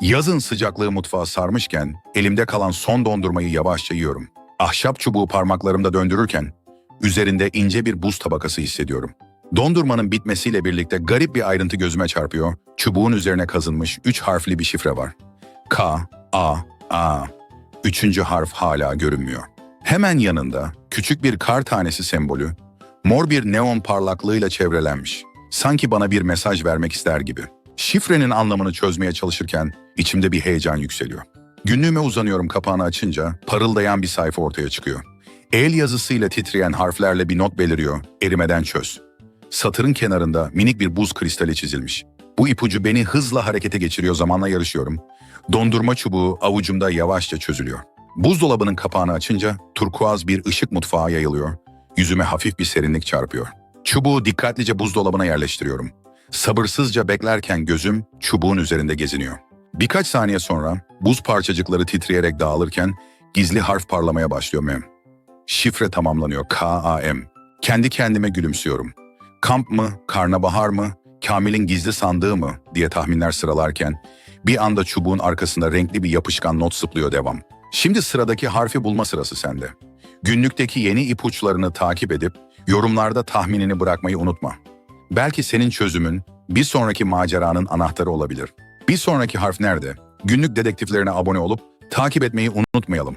Yazın sıcaklığı mutfağı sarmışken elimde kalan son dondurmayı yavaşça yiyorum. Ahşap çubuğu parmaklarımda döndürürken üzerinde ince bir buz tabakası hissediyorum. Dondurmanın bitmesiyle birlikte garip bir ayrıntı gözüme çarpıyor. Çubuğun üzerine kazınmış üç harfli bir şifre var. K, A, A. Üçüncü harf hala görünmüyor. Hemen yanında küçük bir kar tanesi sembolü, mor bir neon parlaklığıyla çevrelenmiş. Sanki bana bir mesaj vermek ister gibi. Şifrenin anlamını çözmeye çalışırken içimde bir heyecan yükseliyor. Günlüğüme uzanıyorum kapağını açınca parıldayan bir sayfa ortaya çıkıyor. El yazısıyla titreyen harflerle bir not beliriyor. Erimeden çöz. Satırın kenarında minik bir buz kristali çizilmiş. Bu ipucu beni hızla harekete geçiriyor zamanla yarışıyorum. Dondurma çubuğu avucumda yavaşça çözülüyor. Buzdolabının kapağını açınca turkuaz bir ışık mutfağa yayılıyor. Yüzüme hafif bir serinlik çarpıyor. Çubuğu dikkatlice buzdolabına yerleştiriyorum. Sabırsızca beklerken gözüm çubuğun üzerinde geziniyor. Birkaç saniye sonra buz parçacıkları titreyerek dağılırken gizli harf parlamaya başlıyor mem. Şifre tamamlanıyor K-A-M. Kendi kendime gülümsüyorum. Kamp mı, karnabahar mı, Kamil'in gizli sandığı mı diye tahminler sıralarken bir anda çubuğun arkasında renkli bir yapışkan not sıplıyor devam. Şimdi sıradaki harfi bulma sırası sende. Günlükteki yeni ipuçlarını takip edip yorumlarda tahminini bırakmayı unutma. Belki senin çözümün bir sonraki maceranın anahtarı olabilir. Bir sonraki harf nerede? Günlük dedektiflerine abone olup takip etmeyi unutmayalım.